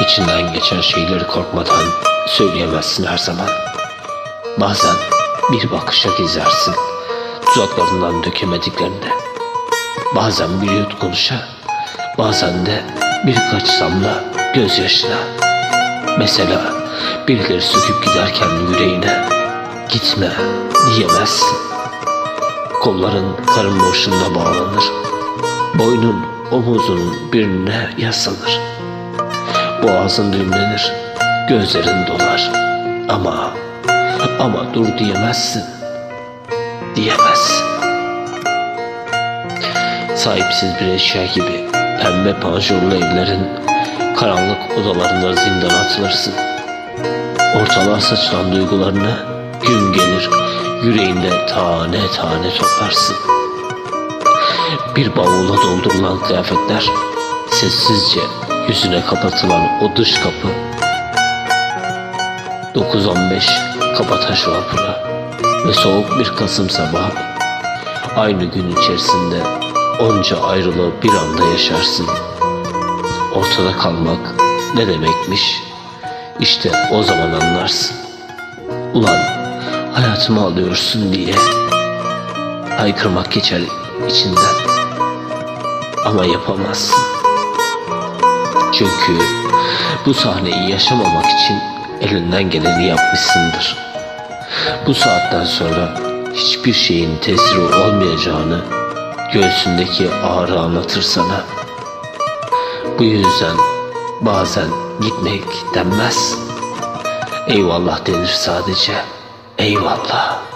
İçinden geçen şeyleri korkmadan söyleyemezsin her zaman. Bazen bir bakışa gizlersin tuzaklarından dökemediklerini. Bazen bir yutkunuşa, bazen de birkaç damla gözyaşına. Mesela birileri söküp giderken yüreğine gitme diyemezsin. Kolların karın boşluğuna bağlanır. Boynun omuzun birine yaslanır. Boğazın düğümlenir. Gözlerin dolar. Ama ama dur diyemezsin. Diyemezsin. Sahipsiz bir eşya gibi pembe panjurlu evlerin karanlık odalarında zindana atılırsın. Ortalığa saçılan duygularını gün gelir yüreğinde tane tane toplarsın. Bir bavula doldurulan kıyafetler sessizce yüzüne kapatılan o dış kapı 9-15 Kabataş vapuru ve soğuk bir Kasım sabahı aynı gün içerisinde onca ayrılığı bir anda yaşarsın. Ortada kalmak ne demekmiş? İşte o zaman anlarsın. Ulan hayatımı alıyorsun diye haykırmak geçer içinden. Ama yapamazsın. Çünkü bu sahneyi yaşamamak için elinden geleni yapmışsındır. Bu saatten sonra hiçbir şeyin tesiri olmayacağını göğsündeki ağrı anlatır sana. Bu yüzden bazen gitmek denmez. Eyvallah denir sadece. Eyvallah.